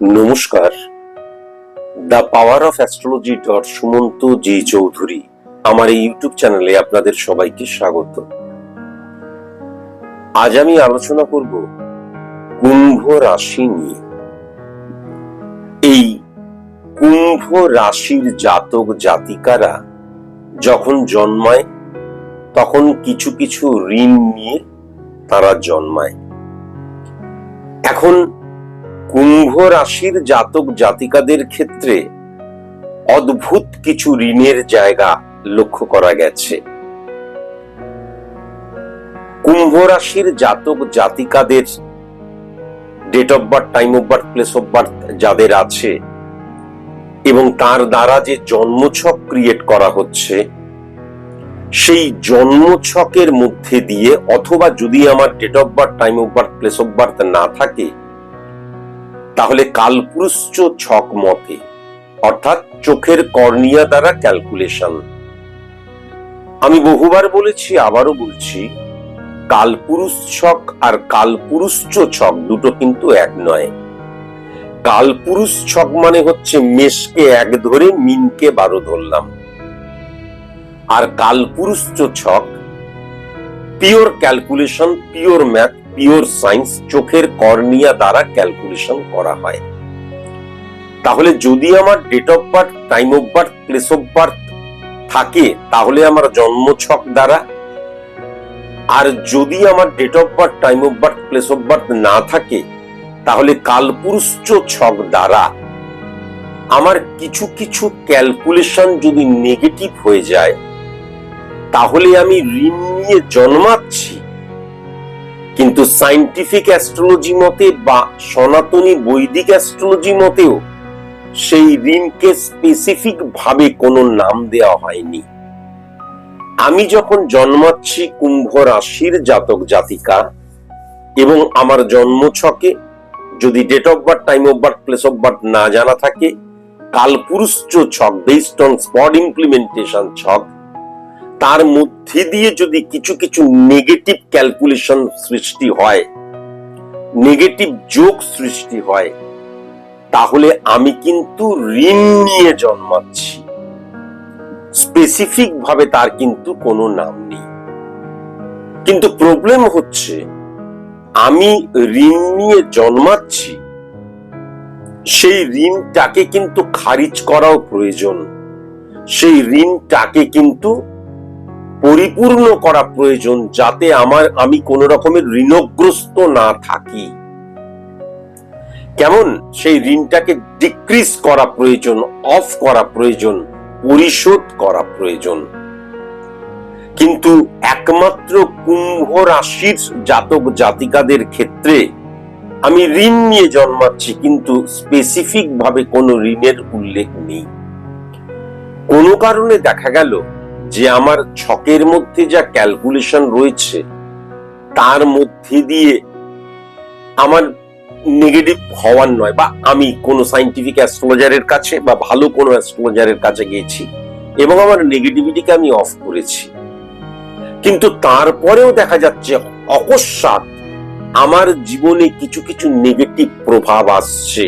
নমস্কার। The power of astrology dot Sumanta G Chowdhury আমার এই ইউটিউব চ্যানেলে আপনাদের সবাইকে স্বাগত। আজ আমি আলোচনা করব কুম্ভ রাশি নিয়ে। এই কুম্ভ রাশির জাতক জাতিকারা যখন জন্মায়, তখন কিছু কিছু ঋণ নিয়ে তারা জন্মায়। এখন কুম্ভ রাশির জাতক জাতিকাদের ক্ষেত্রে অদ্ভুত কিছু ঋণের জায়গা লক্ষ্য করা গেছে। কুম্ভ রাশির জাতক জাতিকাদের date of birth time of birth place of birth যাদের আছে এবং তার দ্বারা যে জন্মছক ক্রিয়েট করা হচ্ছে, সেই জন্মছকের মধ্যে দিয়ে অথবা যদি আমার date of birth time of birth place of birth না থাকে তাহলে কালপুরুষ ছক মতে, অর্থাৎ চোখের কর্নিয়া দ্বারা ক্যালকুলেশন আমি বহুবার বলেছি, আবারও বলছি কালপুরুষ ছক আর কালপুরুষ ছক দুটো কিন্তু এক নয়। কালপুরুষ ছক মানে হচ্ছে মেষকে এক ধরে মিনকে বারো ধরলাম। আর কালপুরুষ ছক pure calculation pure math pure science চোখের কর্নিয়া দ্বারা ক্যালকুলেশন করা হয়। তাহলে যদি আমার date of birth, time of birth, place of birth থাকে, তাহলে আমার জন্ম ছক দ্বারা। আর যদি আমার date of birth, time of birth, place of birth না থাকে, তাহলে কালপুরুষ ছক দ্বারা আমার কিছু কিছু ক্যালকুলেশন যদি নেগেটিভ হয়ে যায়, তাহলে আমি ঋণ নিয়ে জন্মাচ্ছি। কিন্তু সাইন্টিফিক অ্যাস্ট্রোলজি মতে বা সনাতনী বৈদিক অ্যাস্ট্রোলজি মতেও সেই ঋণকে স্পেসিফিক ভাবে কোনো নাম দেওয়া হয়নি। আমি যখন জন্মাচ্ছি কুম্ভ রাশির জাতক জাতিকা এবং আমার জন্ম ছকে, যদি date of birth time of birth place of birth না জানা থাকে, কালপুরুষ ছক বেসড অন স্পট ইমপ্লিমেন্টেশন ছক তার মধ্যে দিয়ে যদি কিছু কিছু নেগেটিভ ক্যালকুলেশন সৃষ্টি হয় নেগেটিভ যোগ সৃষ্টি হয়, তাহলে আমি কিন্তু ঋণ নিয়ে জন্মাচ্ছি। স্পেসিফিক ভাবে তার কিন্তু কোনো নাম নেই। কিন্তু প্রবলেম হচ্ছে, আমি ঋণ নিয়ে জন্মাচ্ছি, সেই ঋণটাকে কিন্তু খারিজ করাও প্রয়োজন। সেই ঋণটাকে কিন্তু পরিপূর্ণ করা প্রয়োজন যাতে আমার, আমি কোন রকমের ঋণগ্রস্ত না থাকি। কেমন? সেই ঋণটাকে ডিক্রিজ করা প্রয়োজন অফ করা প্রয়োজন, পরিশোধ করা প্রয়োজন। কিন্তু একমাত্র কুম্ভ রাশির জাতক জাতিকাদের ক্ষেত্রে আমি ঋণ নিয়ে জন্মাচ্ছি, কিন্তু স্পেসিফিক ভাবে কোনো ঋণের উল্লেখ নেই। কোনো কারণে দেখা গেল যে আমার ছকের মধ্যে যা ক্যালকুলেশন রয়েছে, তার মধ্যে দিয়ে আমার নেগেটিভ হওয়ার নয় বা আমি কোনো সাইন্টিফিক অ্যাস্ট্রোলজারের কাছে বা ভালো কোনো অ্যাস্ট্রোলজারের কাছে গিয়েছি এবং আমার নেগেটিভিটিকে আমি অফ করেছি। কিন্তু তারপরেও দেখা যাচ্ছে অকস্মাৎ আমার জীবনে কিছু কিছু নেগেটিভ প্রভাব আসছে।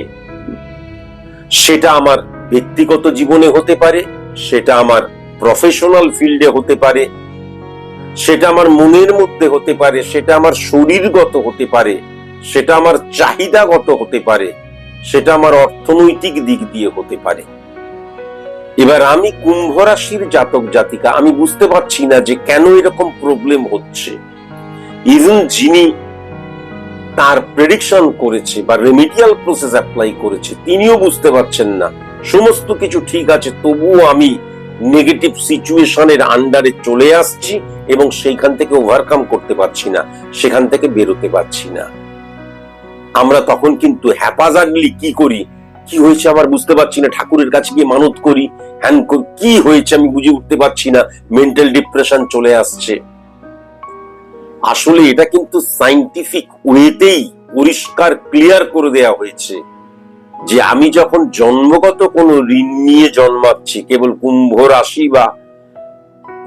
সেটা আমার ব্যক্তিগত জীবনে হতে পারে, সেটা আমার প্রফেশনাল ফিল্ডে হতে পারে, সেটা আমার মনের মধ্যে হতে পারে, সেটা আমার শরীরগত হতে পারে, সেটা আমার চাহিদাগত হতে পারে, সেটা আমার অর্থনৈতিক দিক দিয়ে হতে পারে। এবার আমি কুম্ভ রাশির জাতক জাতিকা, আমি বুঝতে পারছি না যে কেন এরকম প্রবলেম হচ্ছে। ইভেন যিনি তার প্রেডিকশন করেছে বা রেমিডিয়াল প্রসেস অ্যাপ্লাই করেছে, তিনিও বুঝতে পারছেন না। সমস্ত কিছু ঠিক আছে, তবুও আমি নেগেটিভ সিচুয়েশনের আন্ডারে চলে আসছি এবং সেইখান থেকে ওভারকাম করতে পারছি না, সেখান থেকে বেরোতে পারছি না। আমরা তখন কিন্তু হ্যাপাজার্ডলি কি করি? কি হয়েছে আমার বুঝতে পারছি না, ঠাকুরের কাছে গিয়ে মানত করি। হ্যান, কি হয়েছে আমি বুঝে উঠতে পারছি না মেন্টাল ডিপ্রেশন চলে আসছে। আসলে এটা কিন্তু সাইন্টিফিক ওয়েতেই পরিষ্কার ক্লিয়ার করে দেয়া হয়েছে। যে আমি যখন জন্মগত কোনো ঋণ নিয়ে জন্মাচ্ছি, কেবল কুম্ভ রাশি বা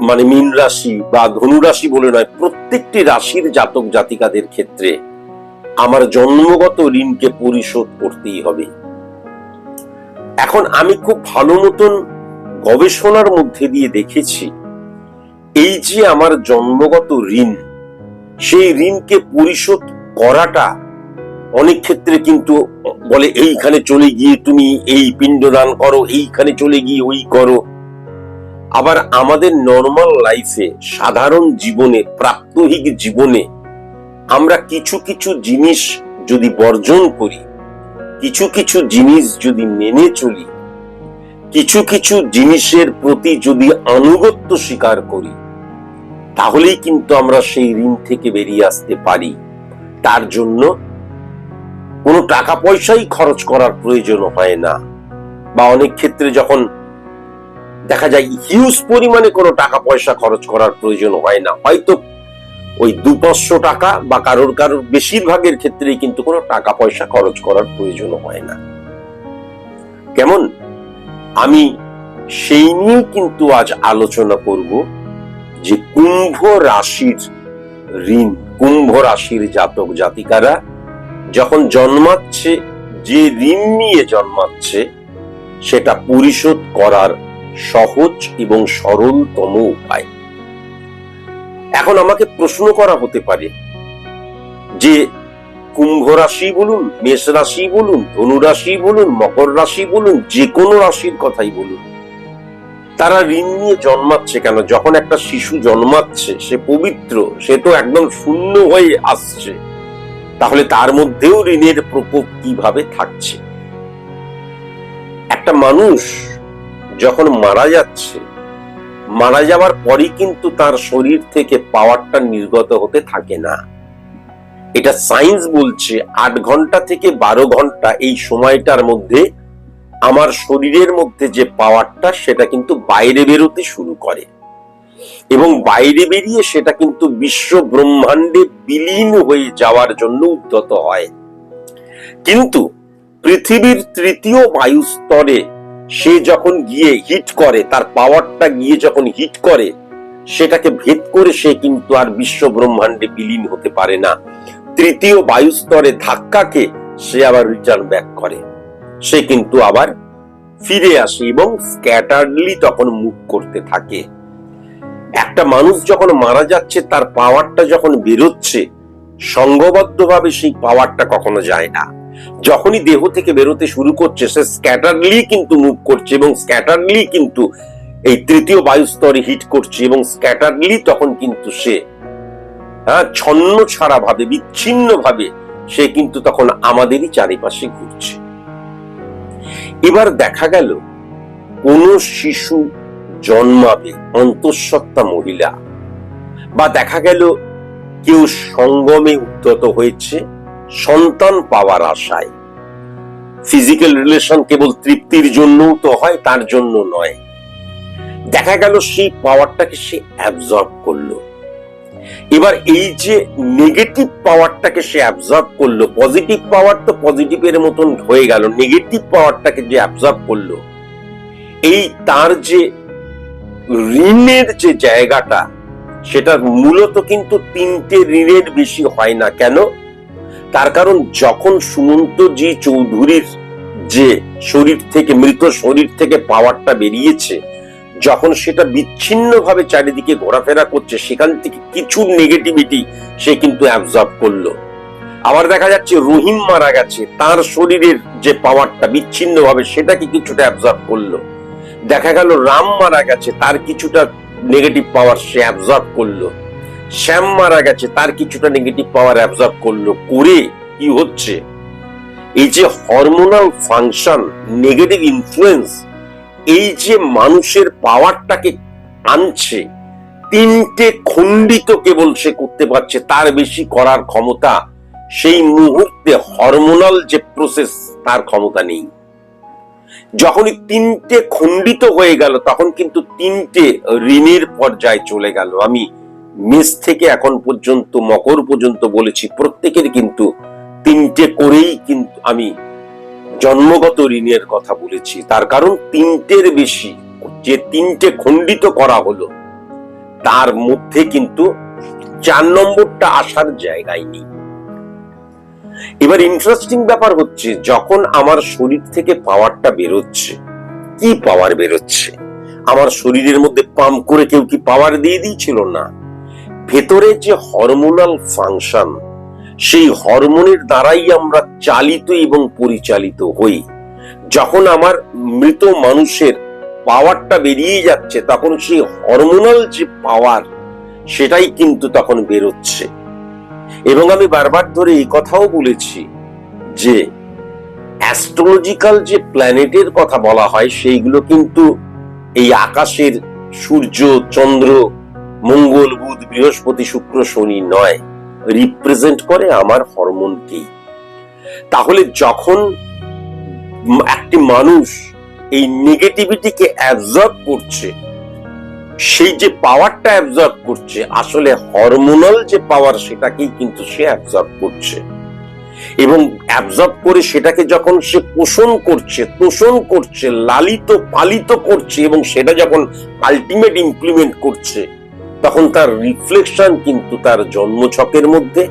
মানে মীন রাশি বা ধনু রাশি বলে নয়, প্রত্যেকটি রাশির জাতক জাতিকাদের ক্ষেত্রে আমার জন্মগত ঋণকে পরিশোধ করতেই হবে। এখন আমি খুব ভালো মতন গবেষণার মধ্যে দিয়ে দেখেছি, এই যে আমার জন্মগত ঋণ, সেই ঋণকে পরিশোধ করাটা অনেক ক্ষেত্রে কিন্তু বলে, এইখানে চলে গিয়ে তুমি এই পিণ্ডদান করো, এইখানে চলে গিয়ে ওই করো। আবার আমাদের নর্মাল লাইফে সাধারণ জীবনে, প্রাত্যহিক জীবনে আমরা কিছু কিছু জিনিস যদি বর্জন করি, কিছু কিছু জিনিস যদি মেনে চলি, কিছু কিছু জিনিসের প্রতি যদি আনুগত্য স্বীকার করি, তাহলেই কিন্তু আমরা সেই ঋণ থেকে বেরিয়ে আসতে পারি। তার জন্য কোনো টাকা পয়সাই খরচ করার প্রয়োজন হয় না। বা অনেক ক্ষেত্রে যখন দেখা যায় হিউজ পরিমাণে কোনো টাকা পয়সা খরচ করার প্রয়োজন হয় না। হয়তো ওই দু টাকা বা কারোর কারোর বেশিরভাগের ক্ষেত্রেই কিন্তু কোনো টাকা পয়সা খরচ করার প্রয়োজন হয় না। কেমন? আমি সেই নিয়ে কিন্তু আজ আলোচনা করব যে কুম্ভ রাশির ঋণ, কুম্ভ রাশির জাতক জাতিকারা জন্মাচ্ছে, যে ঋণ নিয়ে জন্মাচ্ছে, সেটা পরিশোধ করার সহজ এবং সরলতম উপায়। এখন আমাকে প্রশ্ন করা হতে পারে যে, কুম্ভ রাশি বলুন, মেষ রাশি বলুন, ধনু রাশি বলুন, মকর রাশি বলুন, যে কোনো রাশির কথাই বলুন। তারা ঋণ নিয়ে জন্মাচ্ছে কেন? যখন একটা শিশু জন্মাচ্ছে, সে পবিত্র, সে তো একদম শূন্য হয়ে আসছে। তাহলে তার মধ্যেও ঋণের প্রকোপ কীভাবে থাকছে? একটা মানুষ যখন মারা যাচ্ছে, মারা যাওয়ার পরই কিন্তু তার শরীর থেকে পাওয়ারটা নির্গত হতে থাকে না। এটা সায়েন্স বলছে, আট ঘণ্টা থেকে বারো ঘণ্টা এই সময়টার মধ্যে আমার শরীরের মধ্যে যে পাওয়ারটা সেটা কিন্তু বাইরে বেরোতে শুরু করে। এবং বাইরে বেরিয়ে সেটা কিন্তু বিশ্ব ব্রহ্মাণ্ডে বিলীন হয়ে যাওয়ার জন্য উদ্যত হয়। কিন্তু পৃথিবীর তৃতীয় বায়ু স্তরে সে যখন গিয়ে হিট করে, তার পাওয়ারটা গিয়ে যখন হিট করে, সেটাকে ভেদ করে সে কিন্তু আর বিশ্ব ব্রহ্মাণ্ডে বিলীন হতে পারে না। তৃতীয় বায়ু স্তরে ধাক্কাকে সে আবার রিটার্ন ব্যাক করে। সে কিন্তু আবার ফিরে আসে এবং স্ক্যাটারলি তখন মুভ করতে থাকে। একটা মানুষ যখন মারা যাচ্ছে, তার পাওয়ারটা যখন বেরোচ্ছে সংঘবদ্ধভাবে সেই পাওয়ারটা কখনো যায় না। যখনই দেহ থেকে বেরোতে শুরু করছে, সে স্ক্যাটারলি কিন্তু মুভ করছে এবং স্ক্যাটারলি কিন্তু এই তৃতীয় বায়ুস্তরে হিট করছে এবং স্ক্যাটারলি তখন কিন্তু সে হ্যাঁ ছন্ন ছাড়া ভাবে বিচ্ছিন্ন ভাবে সে কিন্তু তখন আমাদেরই চারিপাশে ঘুরছে। এবার দেখা গেল, কোন শিশু জন্মাবে অন্তঃসত্ত্বা মহিলা। বা দেখা গেল, কেউ সঙ্গমে উদ্যত হয়েছে, সন্তান পাওয়ার আশায়। ফিজিক্যাল রিলেশন কেবল তৃপ্তির জন্যও তো হয়, তার জন্য নয়। দেখা গেল, সেই পাওয়ারটাকে সে অ্যাবজর্ব করল। এবার এই যে নেগেটিভ পাওয়ারটাকে সে অ্যাবজর্ব করল পজিটিভ পাওয়ার তো পজিটিভের মতন হয়ে গেল নেগেটিভ পাওয়ারটাকে যে অ্যাবজর্ব করল, এই তার যে ঋণের যে জায়গাটা, সেটা মূলত কিন্তু তিনটে ঋণের বেশি হয় না। কেন? তার কারণ যখন সুমন্ত জি চৌধুরীর যে শরীর থেকে, মৃত শরীর থেকে পাওয়ারটা বেরিয়েছে, যখন সেটা বিচ্ছিন্নভাবে চারিদিকে ঘোরাফেরা করছে, সেখান থেকে কিছু নেগেটিভিটি সে কিন্তু অ্যাবজর্ব করল। আবার দেখা যাচ্ছে রহিম মারা গেছে, তার শরীরের যে পাওয়ারটা বিচ্ছিন্নভাবে, সেটাকে কিছুটা অ্যাবজর্ব করল। দেখা গেল রাম মারা গেছে, তার কিছুটা নেগেটিভ পাওয়ার সে অ্যাবজর্ব করল। শ্যাম মারা গেছে, তার কিছুটা নেগেটিভ পাওয়ার অ্যাবজর্ব করল। করে কি হচ্ছে? এই যে হরমোনাল ফাংশন নেগেটিভ ইনফ্লুয়েন্স এই যে মানুষের পাওয়ারটাকে আনছে, তিনটে খণ্ডিত কেবল সে করতে পারছে, তার বেশি করার ক্ষমতা, সেই মুহূর্তে হরমোনাল যে প্রসেস তার ক্ষমতা নেই। যখনই তিনটে খণ্ডিত হয়ে গেল, তখন কিন্তু তিনটে ঋণের পর্যায়ে চলে গেল। আমি মেষ থেকে এখন পর্যন্ত, মকর পর্যন্ত বলেছি, প্রত্যেকের কিন্তু তিনটে করেই কিন্তু আমি জন্মগত ঋণের কথা বলেছি। তার কারণ তিনটের বেশি, যে তিনটে খণ্ডিত করা হলো, তার মধ্যে কিন্তু চার নম্বরটা আসার জায়গায় নেই। এবার ইন্টারেস্টিং ব্যাপার হচ্ছে, যখন আমার শরীর থেকে পাওয়ারটা বেরোচ্ছে, কি পাওয়ার বেরোচ্ছে? আমার শরীরের মধ্যে পাম্প করে কেউ কি পাওয়ার দিয়ে দিয়েছিল না? ভেতরে যে হরমোনাল ফাংশন সেই হরমোনের দ্বারাই আমরা চালিত এবং পরিচালিত হই। যখন আমার মৃত মানুষের পাওয়ারটা বেরিয়ে যাচ্ছে, তখন সেই হরমোনাল যে পাওয়ার সেটাই কিন্তু তখন বেরোচ্ছে। এবং আমি বারবার ধরে এই কথাও বলেছি যে অ্যাস্ট্রোলজিক্যাল যে প্ল্যানেটের কথা বলা হয়, সেইগুলো কিন্তু এই আকাশের সূর্য, চন্দ্র, মঙ্গল, বুধ, বৃহস্পতি, শুক্র, শনি নয় রিপ্রেজেন্ট করে আমার হরমোনকেই তাহলে যখন একটি মানুষ এই নেগেটিভিটিকে অ্যাবজর্ব করছে সেই যে পাওয়ারটা অ্যাবজর্ব করছে, আসলে হরমোনাল যে পাওয়ার সেটাকেই কিন্তু সে অ্যাবজর্ব করছে। এবং অ্যাবজর্ব করে সেটাকে যখন সে পোষণ করছে, তোষণ করছে, লালিত, পালিত করছে এবং সেটা যখন আলটিমেট ইমপ্লিমেন্ট করছে, তখন তার রিফ্লেকশন কিন্তু তার জন্মছকের মধ্যে,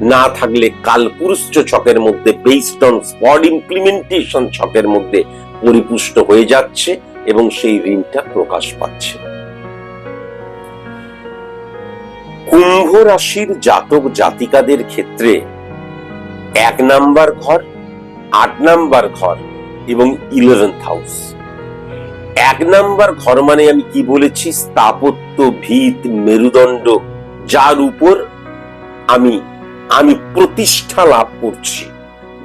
না থাকলে কালপুরুষ ছকের মধ্যে বেসড অন স্পট ইমপ্লিমেন্টেশন ছকের মধ্যে পরিপুষ্ট হয়ে যাচ্ছে এবং সেই ঋণটা প্রকাশ পাচ্ছে। কুম্ভ রাশির জাতক জাতিকাদের ক্ষেত্রে এক নাম্বার ঘর, আট নাম্বার ঘর এবং ইলেভেন্থ হাউস এক নাম্বার ঘর মানে আমি কি বলেছি? স্থাপত্য, ভিত, মেরুদণ্ড, যার উপর আমি আমি প্রতিষ্ঠা লাভ করছি।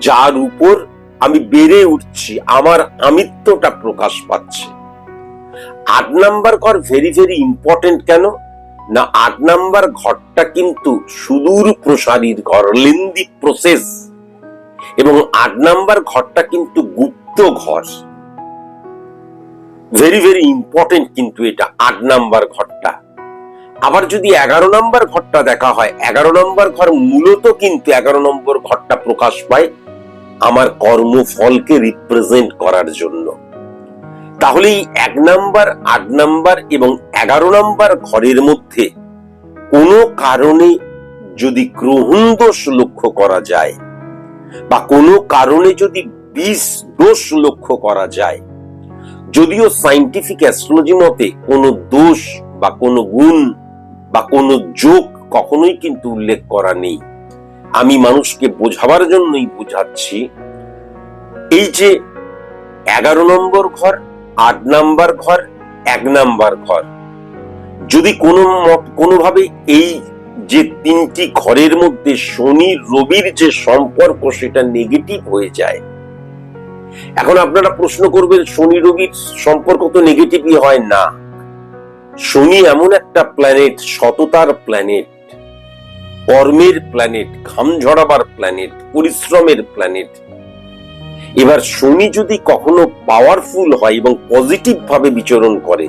যার উপর আমি বেড়ে উঠছি, আমার আমিত্বটা প্রকাশ পাচ্ছে। আট নাম্বার ঘর ভেরি ভেরি ইম্পর্টেন্ট কেন? না, আট নাম্বার ঘরটা কিন্তু সুদূর প্রসারীর ঘর, লেন্দি প্রসেস এবং আট নাম্বার ঘরটা কিন্তু গুপ্ত ঘর। ভেরি ভেরি ইম্পর্টেন্ট কিন্তু এটা, আট নাম্বার ঘরটা। আবার যদি এগারো নম্বর ঘরটা দেখা হয়, এগারো নম্বর ঘর মূলত কিন্তু এগারো নম্বর ঘরটা প্রকাশ পায় আমার কর্মফলকে রিপ্রেজেন্ট করার জন্য। তাহলে এই এক নাম্বার, আট নাম্বার এবং এগারো নাম্বার ঘরের মধ্যে কোনো কারণে যদি গ্রহণ দোষ লক্ষ্য করা যায় বা কোনো কারণে যদি বিষ দোষ লক্ষ্য করা যায়, যদিও সাইন্টিফিক অ্যাস্ট্রোলজি মতে কোনো দোষ বা কোনো গুণ বা কোনো যোগ কখনোই কিন্তু উল্লেখ করা নেই। আমি মানুষকে বোঝাবার জন্যই বোঝাচ্ছি, এই যে এগারো নম্বর ঘর আট নাম্বার ঘর, এক নাম্বার ঘর। যদি কোনো কোনোভাবে এই যে তিনটি ঘরের মধ্যে শনি, রবির যে সম্পর্ক সেটা নেগেটিভ হয়ে যায়। এখন আপনারা প্রশ্ন করবেন, শনি, রবির সম্পর্ক তো নেগেটিভই হয় না। শনি এমন একটা প্ল্যানেট সততার প্ল্যানেট কর্মের প্ল্যানেট ঘাম ঝরাবার প্ল্যানেট পরিশ্রমের প্ল্যানেট এবার শনি যদি কখনো পাওয়ারফুল হয় এবং পজিটিভ ভাবে বিচরণ করে,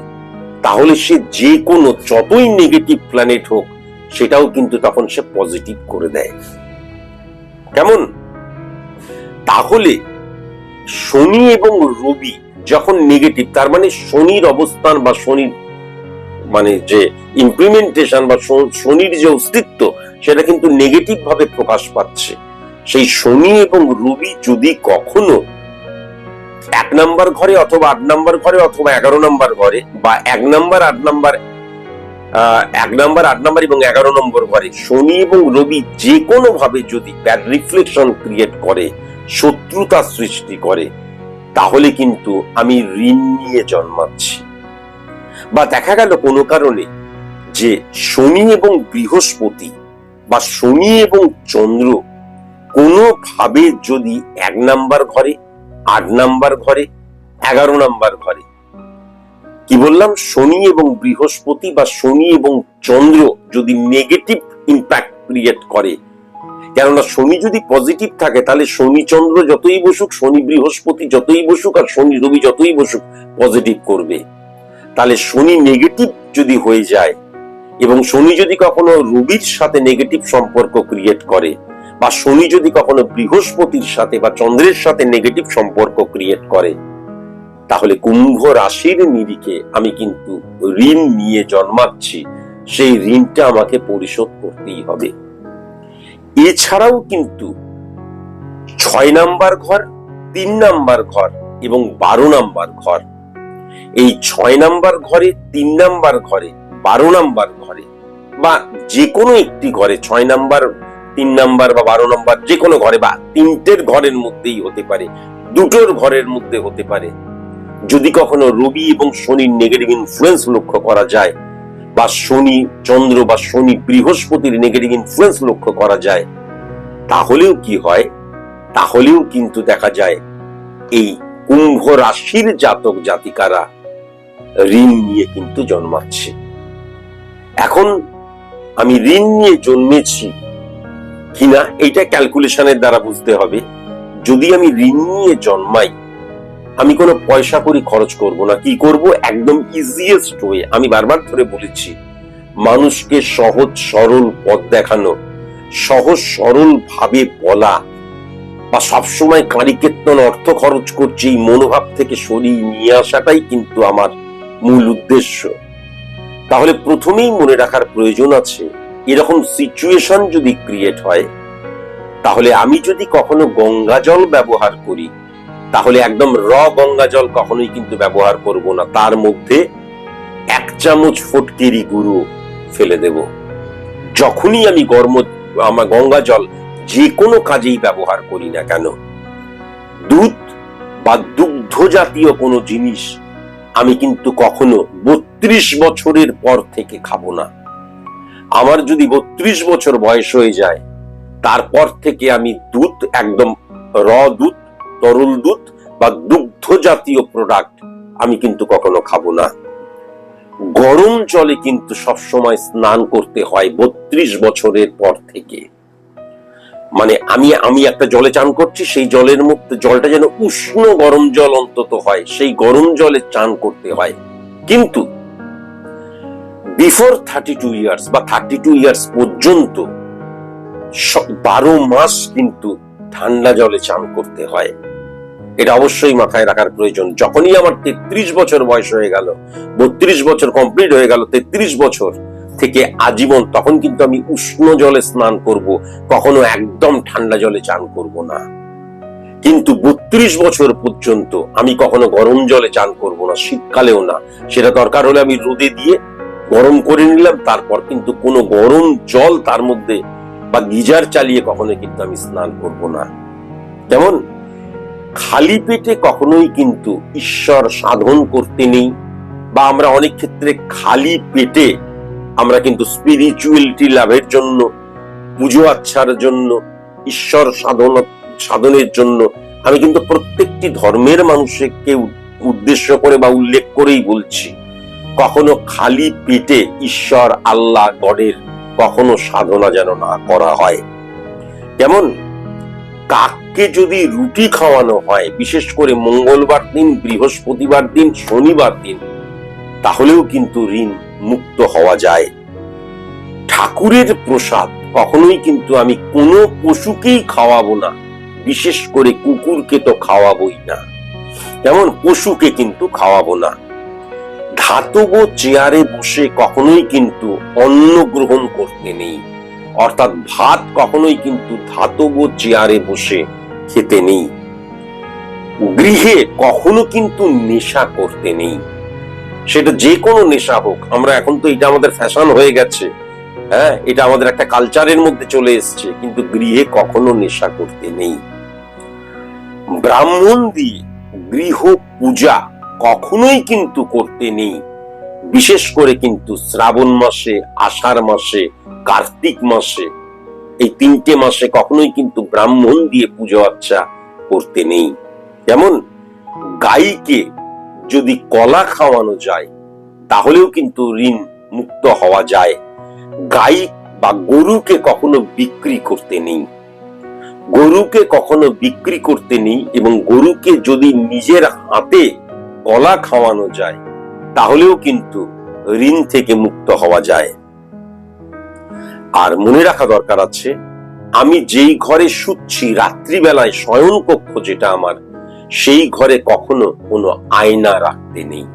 তাহলে সে যে কোনো যতই নেগেটিভ প্ল্যানেট হোক, সেটাও কিন্তু তখন সে পজিটিভ করে দেয়। কেমন? তাহলে শনি এবং রবি যখন নেগেটিভ তার মানে শনির অবস্থান বা শনির মানে যে ইমপ্লিমেন্টেশন বা শনির যে অস্তিত্ব, সেটা কিন্তু নেগেটিভ ভাবে প্রকাশ পাচ্ছে। সেই শনি এবং রবি যদি কখনো এক নাম্বার ঘরে অথবা আট নাম্বার ঘরে অথবা এগারো নাম্বার ঘরে বা এক নাম্বার, আট নাম্বার এক নাম্বার, আট নাম্বার এবং এগারো নম্বর ঘরে শনি এবং রবি যে কোনো ভাবে যদি ব্যাড রিফ্লেকশন ক্রিয়েট করে, শত্রুতা সৃষ্টি করে, তাহলে কিন্তু আমি ঋণ নিয়ে জন্মাচ্ছি। বা দেখা গেল কোনো কারণে যে শনি এবং বৃহস্পতি বা শনি এবং চন্দ্র কোনোভাবে যদি এক নাম্বার ঘরে, আট নাম্বার ঘরে, এগারো নাম্বার ঘরে। কি বললাম? শনি এবং বৃহস্পতি বা শনি এবং চন্দ্র যদি নেগেটিভ ইম্প্যাক্ট ক্রিয়েট করে, কেননা শনি যদি পজিটিভ থাকে, তাহলে শনি চন্দ্র যতই বসুক, শনি বৃহস্পতি যতই বসুক, আর শনি রবি যতই বসুক পজিটিভ করবে। তাহলে শনি নেগেটিভ যদি হয়ে যায়, এবং শনি যদি কখনো রবির সাথে নেগেটিভ সম্পর্ক ক্রিয়েট করে বা শনি যদি কখনো বৃহস্পতির সাথে বা চন্দ্রের সাথে নেগেটিভ সম্পর্ক ক্রিয়েট করে, তাহলে কুম্ভ রাশির নিরিখে আমি কিন্তু ঋণ নিয়ে জন্মাচ্ছি, সেই ঋণটা আমাকে পরিশোধ করতেই হবে। এছাড়াও কিন্তু ছয় নাম্বার ঘর, তিন নাম্বার ঘর এবং বারো নাম্বার ঘর। এই ছয় নাম্বার ঘরে, তিন নাম্বার ঘরে, বারো নাম্বার ঘরে বা যে কোনো একটি ঘরে ছয় নাম্বার তিন নাম্বার বা বারো নাম্বার যে কোনো ঘরে বা তিনটের ঘরের মধ্যেই হতে পারে, দুটোর ঘরের মধ্যে হতে পারে। যদি কখনো রবি এবং শনির নেগেটিভ ইনফ্লুয়েন্স লক্ষ্য করা যায়, বা শনি চন্দ্র বা শনি বৃহস্পতির নেগেটিভ ইনফ্লুয়েন্স লক্ষ্য করা যায়, তাহলেও কি হয়? তাহলেও কিন্তু দেখা যায়, এই কুম্ভ রাশির জাতক জাতিকারা ঋণ নিয়ে কিন্তু জন্মাচ্ছে। এখন আমি ঋণ নিয়ে জন্মেছি কিনা এটা ক্যালকুলেশনের দ্বারা বুঝতে হবে। যদি আমি ঋণ নিয়ে জন্মাই, আমি কোনো পয়সা করি খরচ করব না। কি করব? একদম ইজিয়েস্ট ওয়ে আমি বারবার ধরে বলেছি, মানুষকে সহজ সরল পথ দেখানো, সহজ সরল ভাবে বলা, বা সবসময় কারিকেতন অর্থ খরচ করছে, এই মনোভাব থেকে সরিয়ে নিয়ে আসাটাই কিন্তু আমার মূল উদ্দেশ্য। তাহলে প্রথমেই মনে রাখার প্রয়োজন আছে এরকম সিচুয়েশন যদি ক্রিয়েট হয়, তাহলে আমি যদি কখনো গঙ্গা জল ব্যবহার করি, তাহলে একদম র গঙ্গা জল কখনোই কিন্তু ব্যবহার করব না। তার মধ্যে এক চামচ ফটকেরি গুঁড়ো ফেলে দেব। যখনই আমি গরম, আমার গঙ্গা জল যে কোনো কাজেই ব্যবহার করি না কেন, দুধ বা দুগ্ধ জাতীয় কোনো জিনিস আমি কিন্তু কখনো বত্রিশ বছরের পর থেকে খাব না। আমার যদি বত্রিশ বছর বয়স হয়ে যায়, তারপর থেকে আমি দুধ, একদম র দুধ, তরল দুধ বা দুগ্ধ জাতীয় প্রোডাক্ট আমি কিন্তু কখনো খাব না। গরম জলে কিন্তু সবসময় স্নান করতে হয় বত্রিশ বছরের পর থেকে। মানে আমি আমি একটা জলে চান করছি, সেই জলের মধ্যে জলটা যেন উষ্ণ গরম জল অন্তত হয়, সেই গরম জলে চান করতে হয়। কিন্তু বিফোর থার্টি টু ইয়ার্স বা থার্টি টু ইয়ার্স পর্যন্ত বারো মাস কিন্তু ঠান্ডা জলে চান করতে হয়। এটা অবশ্যই মাথায় রাখার প্রয়োজন। যখনই আমার তেত্রিশ বছর বয়স হয়ে গেল, বত্রিশ বছর কমপ্লিট হয়ে গেল, তেত্রিশ বছর থেকে আজীবন, তখন কিন্তু আমি উষ্ণ জলে স্নান করব। কখনো একদম ঠান্ডা জলে চান করব না। কিন্তু বত্রিশ বছর পর্যন্ত আমি কখনো গরম জলে চান করব না, শীতকালেও না। সেটা দরকার হলে আমি রোদে দিয়ে গরম করে নিলাম, তারপর কিন্তু কোনো গরম জল তার মধ্যে বা গিজার চালিয়ে কখনো কিন্তু আমি স্নান করব না। যেমন, খালি পেটে কখনোই কিন্তু ঈশ্বর সাধন করতে নেই, বা আমরা অনেক ক্ষেত্রে খালি পেটে আমরা কিন্তু স্পিরিচুয়ালিটি লাভের জন্য, পুজো আচ্ছার জন্য, ঈশ্বর সাধন, সাধনের জন্য আমি কিন্তু প্রত্যেকটি ধর্মের মানুষকে উদ্দেশ্য করে বা উল্লেখ করেই বলছি। কখনো খালি পেটে ঈশ্বর আল্লাহ গডের কখনো সাধনা যেন না করা হয়। যেমন, কাককে যদি রুটি খাওয়ানো হয়, বিশেষ করে মঙ্গলবার দিন, বৃহস্পতিবার দিন, শনিবার দিন, তাহলেও কিন্তু ঋণ মুক্ত হওয়া যায়। ঠাকুরের প্রসাদ কখনোই কিন্তু আমি কোনো পশুকেই খাওয়াবো না, বিশেষ করে কুকুরকে তো খাওয়াবোই না। যেমন, পশুকে কিন্তু খাওয়াবো না। ধাতব চেয়ারে বসে কখনোই কিন্তু অন্ন গ্রহণ করতে নেই। অর্থাৎ ভাত কখনোই কিন্তু ধাতব চেয়ারে বসে খেতে নেই। গৃহে কখনো কিন্তু নেশা করতে নেই। সেটা যে কোনো নেশা হোক, আমরা এখন তো এটা আমাদের ফ্যাশন হয়ে গেছে। হ্যাঁ এটা আমাদের একটা কালচারের মধ্যে চলে এসছে, কিন্তু গৃহে কখনো নেশা করতে নেই। ব্রাহ্মণ দিয়ে গৃহ পূজা কখনোই কিন্তু করতে নেই। বিশেষ করে কিন্তু শ্রাবণ মাসে, আষাঢ় মাসে, কার্তিক মাসে, এই তিনটে মাসে কখনোই কিন্তু ব্রাহ্মণ দিয়ে পুজো আচ্ছা করতে নেই। যেমন গাইকে যদি কলা খাওয়ানো যায়, তাহলেও কিন্তু ঋণ মুক্ত হওয়া যায়। গাই বা গরুকে কখনো বিক্রি করতে নেই। গরুকে কখনো বিক্রি করতে নেই এবং গরুকে যদি নিজের হাতে কলা খাওয়ানো যায়, তাহলেও কিন্তু ঋণ থেকে মুক্ত হওয়া যায়। আর মনে রাখা দরকার আছে, আমি যেই ঘরে শুচ্ছি রাত্রিবেলায় শয়ন কক্ষ যেটা আমার, সেই ঘরে কখনো কোনো আয়না রাখতে নেই।